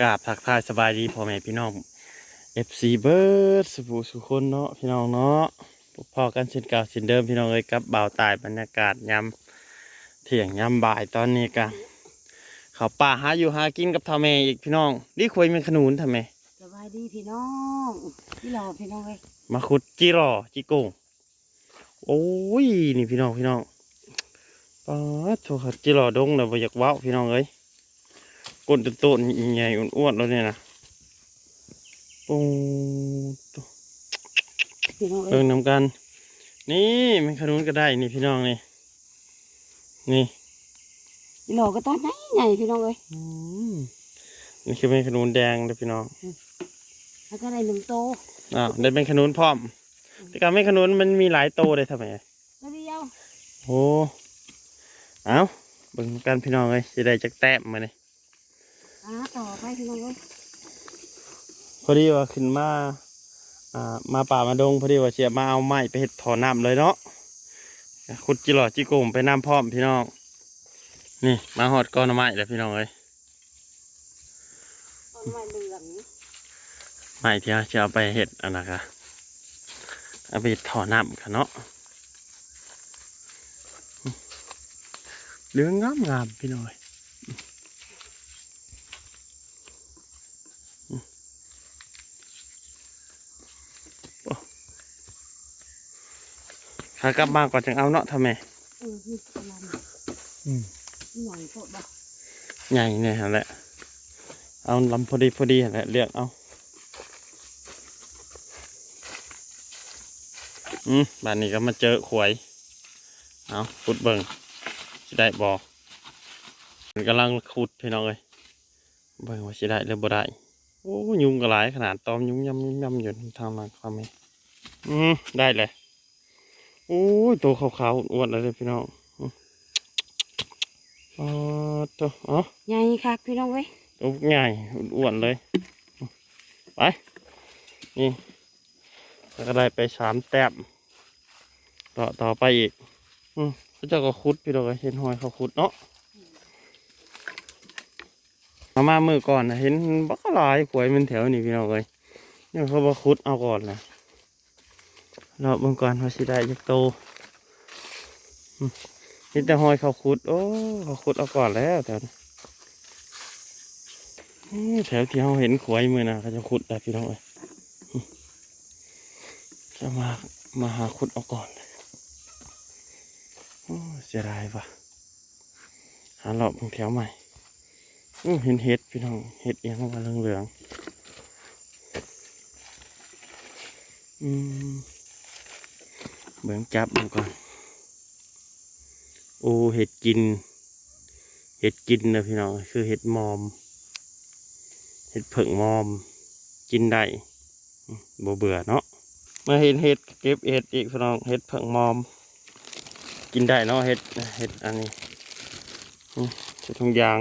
กราบทักทายสบายดีพ่อแม่พี่น้อง FC เบิร์ดสุภูสุคนเนาะพี่น้องเนาะพบพอกันเช่นเก่าเช่นเดิมพี่น้องเอ้ยกับบ่าวตายบรรยากาศยามเที่ยงยามบ่ายตอนนี้กันเขาป่าหาอยู่หากินกับทาแม่อีกพี่น้องนี่คุยเป็นขนุนทำไมสบายดีพี่น้องพี่รอพี่น้องเว้ยมาขุดจิรอจิโกงโอ้ยนี่พี่น้องพี่น้องป้าดโทษจิรอดงเลยบ่อยากเว้าพี่น้องเอ้ย ก้นโตนๆใหญ่ๆอ้วนๆแล้วเนี่ยนะโอ้ตัวพี่น้องเว้เบิ่ยงนำกัน นี่มันขนุนก็ได้นี่พี่น้องนี่นี่พี่รอก็ต้นใหญ่ใหญ่พี่น้องเว้ยอืมนี่คือเป็นขนุนแดงเลยพี่น้องแล้วก็ได้หนึ่งโตอ้าวได้เป็นขนุนพร้อมแต่การไม่ขนุนมันมีหลายโตเลยทำไมก็เดียวโอ้เอาเบิ่งกันพี่น้องเลยจะได้จักแต้มมาเลย อ่าต่อไปพี่น้องเว้ยพอดีว่าขึ้นมา อ่า มาป่ามาดงพอดีว่าเสียมาเอาไม้ไปเห็ดถอน้ำเลยเนาะขุดจิหลอดจิโกมไปน้ำพร้อมพี่น้อง นี่มาหอดก้อนไม้แล้วพี่น้องเลยต้นไม้เหลืองไม้ที่เราจะเอาไปเห็ดอันนะคะเอาไปเฮ็ดถอน้ำค่ะเนาะเหลืองงามงามๆพี่น้องเอ้ยโอ้ ขากลับมาก่อนจังเอาเนาะทำไมเออนี่ประมาณนี้อืมนี่หน่อยโคตรบ่ใหญ่เนี่ยฮะแหละเอาลำพอดีพอดีหั่นแหละเลือกเอาอืมบ้านนี้ก็มาเจอขวยเอาขุดเบิ่งสิได้บอมันกำลังขุดพี่น้องเลยเบิ่งว่าสิได้หรือบ่ได้โอ้ยุงก็หลายขนาดตอมยุงยำยุงยำอยู่ทางหลังความไม่อืมได้เลย โอ้ยตัวขาวๆอ้วนๆเลยพี่น้องอืมอ๋อตัวอ๋อใหญ่คักพี่น้องเว้ยตัวง่ายอ้วนๆเลย ไป นี่แล้วก็ได้ไปสามแต้มต่อต่อไปอีก อืมเขาเจ้าก็คุดพี่เราก็เห็นหอยเขาคุดเนาะมามามือก่อนนะเห็นบักหลายขวยมันแถวนี่พี่น้องเลยเนี่ยเขาบอกคุดเอาก่อนนะ เราเมื่อก่อนเขาสิได้ยักโตนี่แต่หอยเขาคุด โอ้เขาคุดเอาก่อนแล้วแถวนี้อืมแถวที่เราเห็นขวยมือนะเขาจะขุดได้พี่น้องเอ้ยจะมามาหาขุดเอาก่อนโอ้เสียดายว่ะหาเลาะบางแถวใหม่เห็นเห็ดพี่น้องเห็ดเอียงมาเหลืองๆอืม เบิ่งจับมันก่อน โอ้เห็ดกิน เห็ดกินนะพี่น้อง คือเห็ดมอม เห็ดเผิงมอม กินได้อืมบ่เบื่อเนาะ มาเห็นเห็ดเก็บเห็ดอีกพี่น้อง เห็ดเผิงมอม กินได้เนาะเห็ดเห็ดอันนี้เห็ดทองยาง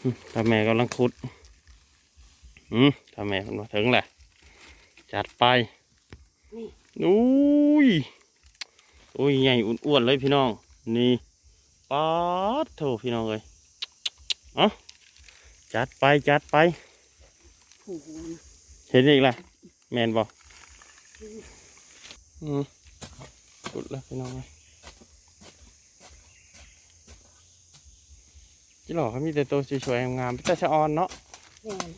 อืมถ้าแม่กำลังขุดอืมถ้าแม่มันมาถึงแหละ จัดไป นี่ อุ้ยอุ้ยใหญ่อ้วนๆเลยพี่น้อง นี่ป๊าดโถพี่น้องเลยเอะจัดไปจัดไปโอ้โหนะเห็นอีกแล้วแมนบอกอืมสุดแล้วพี่น้องเลยจิหล่อเขามีแต่ตัวสวยๆงามๆเป็นตาชะออนเนาะแม่น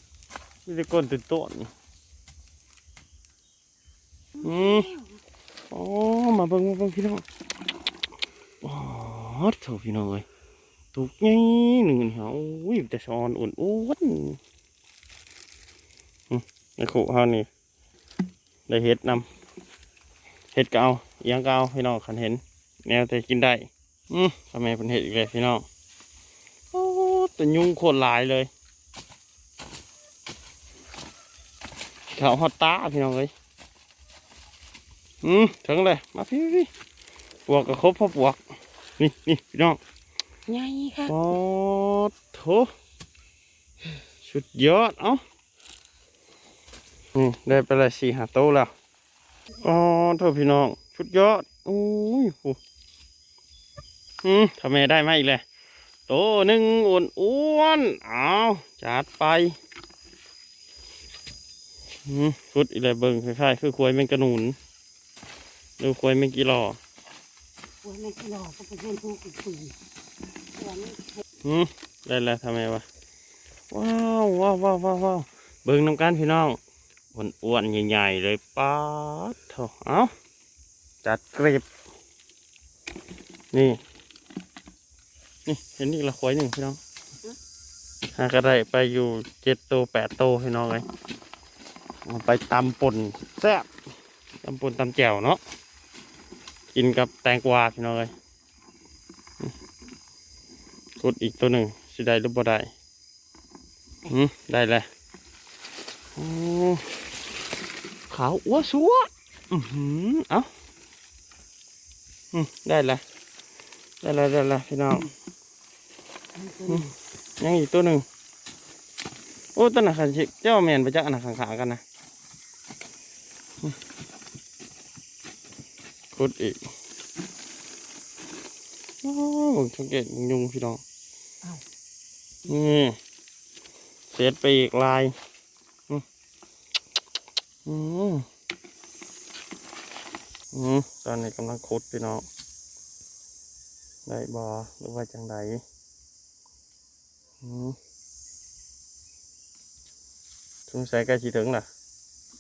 มีแต่ก้นตื่นต้น อืมโอ้มาเบิ่งมาเบิ่งพี่น้องโอ้โถพี่น้องเลยตุกไงหนึ่งเหรอโอ้ยแต่ชะอนอ้วนอ้วนๆอืมในขู่เฮานี่ได้เห็ดนำเห็ดเก็เอาอิหยังเอาพี่น้องขันเห็น แนวแต่กินได้อืมทำไมเป็นเห็ดอีกเลยพี่น้องโอ้แต่ยุงโคตรหลายเลยเขาฮอตตาพี่น้องเลย อืมถึงเลย มาพี่พี่ปวกก็ครบพอปวก นี่นี่พี่น้องใหญ่คักโอ้โถสุดยอด เอ้านี่ได้ไปเลยสี่หาโตวแล้วอ๋อโทษพี่น้องสุดยอดโอ้ยโหอืมทำไมได้มาอีกเลยโตโตหนึ่งอ้วนอ้วนๆเอาจัดไปอืมฟุดอีกแล้วเบิ่งคล้ายๆคือควายแมงกระหนุน หรือควายแมงกีรอโอ้ยแม่ที่รอก็เป็นเพื่อนผู้กับปืนส่วนนี้อืมได้แล้วทำไมวะว้าวว้าวว้าวว้าวว้าวเบิ่งน้ำกันพี่น้องอ้วนอ้วนๆใหญ่ๆเลยป๊าดเถอะเอาจัดเกรบนี่ นี่เห็นอีกละควายหนึ่งพี่น้องหากระได้ไปอยู่เจ็ดโตแปดโตพี่น้องเลยเอาไปตำป่นแซ่บตำป่นตำแจ่วเนาะ กินกับแตงกวาพี่น้องเลยกดอีกตัวหนึ่งสิได้หรือบ่ได้อืได้แล้วขาวอ้วสัวอือหือเอ้าได้แล้วได้แล้วได้แล้วพี่น้องยังอีกตัวหนึ่งโอ้ตัวหนักขันชิเจ้าแมนไปจักหนักขังขากันนะ กดอีกโอ้ผมสังเกตยุงพี่น้องนี่เสร็จไปอีกลายอืมอืมอืมตอนนี้กำลังคุดพี่น้อง ได้บอหรือว่าจังไดอืมสงสัยใกล้สิถึงล่ะ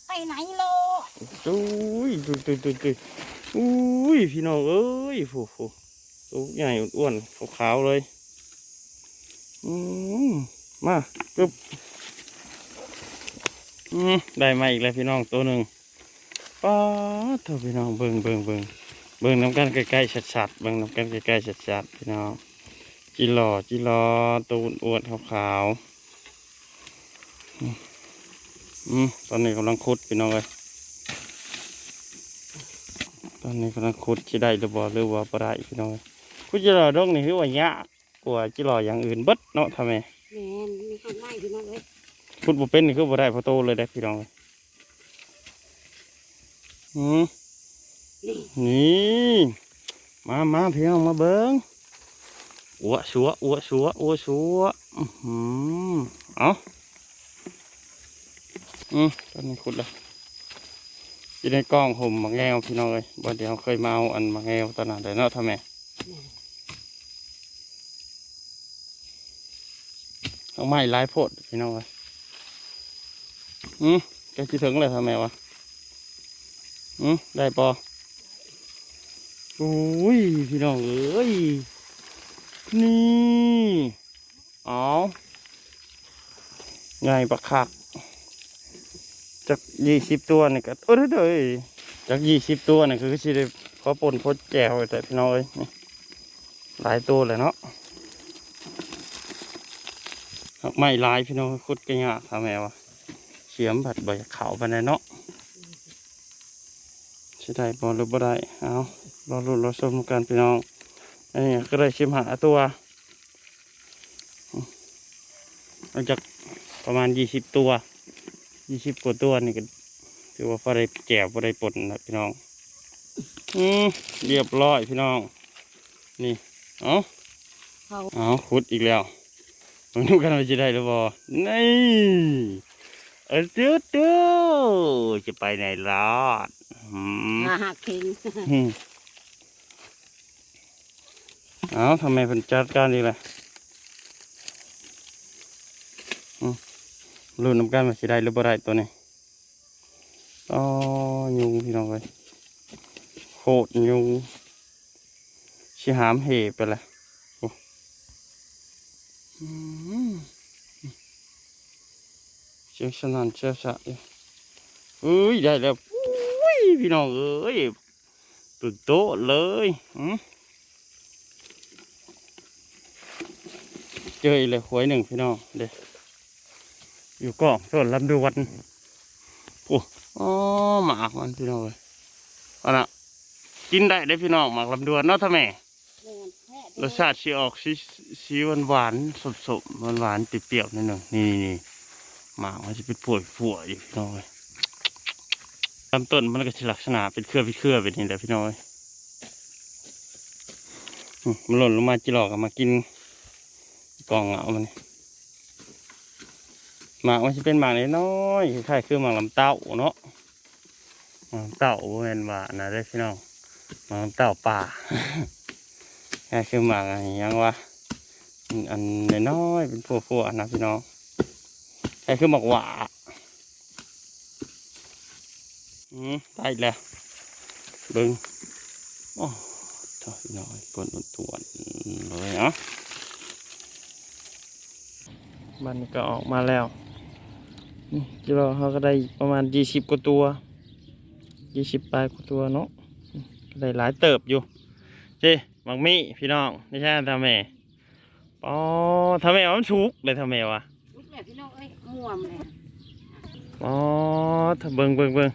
ไปไหนโลอุ้ยตุยตุยตุยตุย อุ้ยพี่น้องเอ้ยฟูฟูตัวใหญ่อ้วนขาวๆเลย อืมมาปึ๊บอืมได้มาอีกแล้วพี่น้องตัวหนึ่งป้าเถอะพี่น้องเบิ่งเบิ่งเบิ่งเบิ่งน้ำกันใกล้ๆชัดๆเบิ่งน้ำกันใกล้ๆชัดๆพี่น้องจิหล่อจิหล่อตัวอ้วนขาวๆอืมอืมตอนนี้กำลังคุดพี่น้องเลย ตอนนี้กำลังคุดที่ได้หรือบ่หรือว่าบ่ได้พี่น้องเอ้ยคุดจิหล่อดอกนี่คือว่ายากกว่าจิหล่ออย่างอื่นเบิดเนาะทำไมแม่นมีข้าวไม้พี่น้องเลยพูดบ่เป็นนี่คือบ่ได้พอโตเลยได้อพี่น้องเอ้ยอืมนี่นี่มามาพี่น้องมาเบิ้งอัวชัวอัวชัวอัวชัวอือหือเอาอืมตอนนี้ขุดเลย อยู่ในกล้องห่มมักแงวพี่น้องเลยบ่เดี๋ยวเคยมาเอาอันมักแงวตอนนั้นได้เนาะทำไมเอาไม้หลายโพดพี่น้องเลยอืมแกคิดถึงเลยทำไมวะอืมได้ปอโอ้ยพี่น้องเอ้ยนี่ เอาใหญ่ปะคัก จากยี่สิบตัวนี่ก็เออเด้ยจากยี่สิบตัวนี่คือสิได้ขอปนพดแจวแต่พี่น้อยนี่หลายตัวเลยเนาะไม่หลายพี่น้องคุดกันยากทำไมวะเสียมผัดใบขาวไปในเนาะสิได้บอหรือบ่ได้เอารอรุ้นรอชมกันพี่น้องอันนี้ก็ได้ชิมหาตัวหลังจากประมาณยี่สิบตัว ยี่สิบกว่าตัวนี่ก็ถือว่าพอได้แจวพอได้ปนนะพี่น้อง อืมเรียบร้อยพี่น้อง นี่ เอาเขาเอาขุดอีกแล้วมาดูกันว่าจะได้หรือเปล่านี่เออเจ้าเจ้าจะไปไหนรอดอืมอาหักเข่งอืมเอาทำไมเป็นจัดการอีกล่ะอืม รู้น้ำกันว่าสิได้หรือบ่ได้ตัวนี้อ๋อยุงพี่น้องเลยโคตรยุงชิหามเหไปละโอ้อืมเชียงสนันเชียวสะอยู่เอ้ยได้แล้วอุ้ยพี่น้องเอ้ยตึกโตเลยอืมเจออีกเลยหวยหนึ่งพี่น้องเด็ อยู่กล้องต้นลำดวนโอ้อ๋อหมากมันพี่น้องเลยเอาละกินได้ได้อพี่น้องหมากลำดวนเนาะท่าแม่แม่นแท้รสชาติสีออกสีสีหวานหวานสดสดหวานหวานๆเปรี้ยวๆนิดหนึ่งนี่นี่นี่หมากมันจะเป็นป่วยผัวอยู่พี่น้องเลยลำต้นมันก็จะลักษณะเป็นเครือเป็นเครือเป็นนี่แหละพี่น้องเอ้ยอืมมันหล่นลงมาจิหลอกกับมากินกล่องเอามัน หมากมันจะเป็นหมากน้อยๆคล้ายๆคือหมากลำเต้าเนาะหมากเต้าบ่แม่นว่านะได้พี่น้องหมากลำเต้าป่าคล้ายคือหมากอะไรยังวะอันน้อยๆเป็นพวกๆนะพี่น้องคล้ายคือหมากหว่าอืมได้แล้วบิ่งโอ้ถอยน่อยปนอุ่นตวนเลยเนาะมันก็ออกมาแล้ว นี่จิโร่เขาก็ได้ประมาณยี่สิบกว่าตัวยี่สิบปลายกว่าตัวเนาะอืมก็ได้หลายเติบอยู่เจ้บังมี่พี่น้องไม่ใช่ทำแม่ปอทำแม่ว่ามันชุกเลยทำแม่วะลูกแหละพี่น้องเอ้ยม่วมเลยอ๋อถ้าเบิ่งเบิ่งเบิ่ง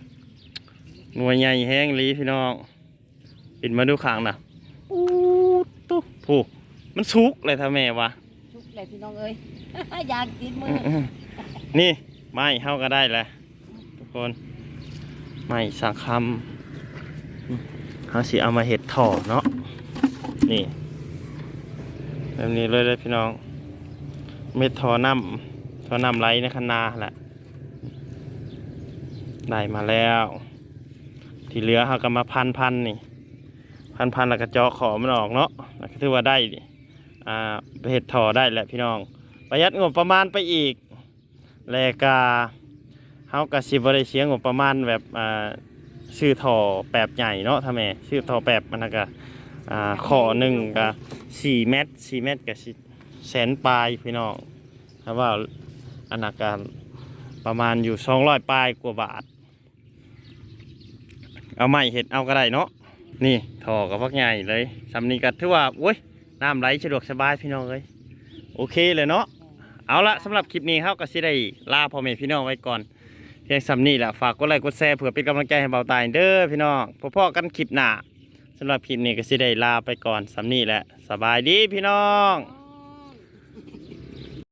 หน่วยใหญ่แห้งหลีพี่น้องปิดมาดูข้างน่ะอู้ตุ๊ผู้มันชุกเลยทำแม่วะลูกแหละพี่น้องเอ้ยอยากกินมือนี่ ไม้เข้าก็ได้แหละทุกคนไม้สังคำเขาสิเอามาเห็ดถ่อเนาะนี่แบบนี้เลยเลยพี่น้อง เม็ดทอน้ำทอน้ำไหลในคันนาแหละได้มาแล้ว ที่เหลือเขาก็มาพันพันนี่ พันพันแล้วก็เจาะขอมันออกเนาะแล้วก็ถือว่าได้อ่าเห็ดถ่อได้แหละพี่น้อง ประหยัดงบประมาณไปอีก แล้วก็เฮาก็สิบ่ได้เสียงบประมาณแบบอ่าซื้อท่อแปบใหญ่เนาะถ้าแม่ซื้อท่อแปบมันก็อ่าขอหนึ่งก็4เมตร4เมตรก็สิแสนปลายพี่น้องถ้าว่าอันนั้นก็ประมาณอยู่200ปลายกว่าบาท เอาไม้เฮ็ดเอาก็ได้เนาะนี่ท่อก็พักใหญ่เลยสำนี้ก็ถือว่าโอ้ยน้ำไหลสะดวกสบายพี่น้องเอ้ยโอเคเลยเนาะ เอาละสำหรับคลิปนี้เขาก็สิได้ลาพ่อแม่พี่น้องไว้ก่อนเพียงสำนี้แหละฝากกดไลค์กดแชร์เพื่อเป็นกำลังใจให้เบาตายเด้อพี่น้องพอๆกันคลิปหน้าสำหรับคลิปนี้ก็สิได้ลาไปก่อนสำนี้แหละสบายดีพี่น้อง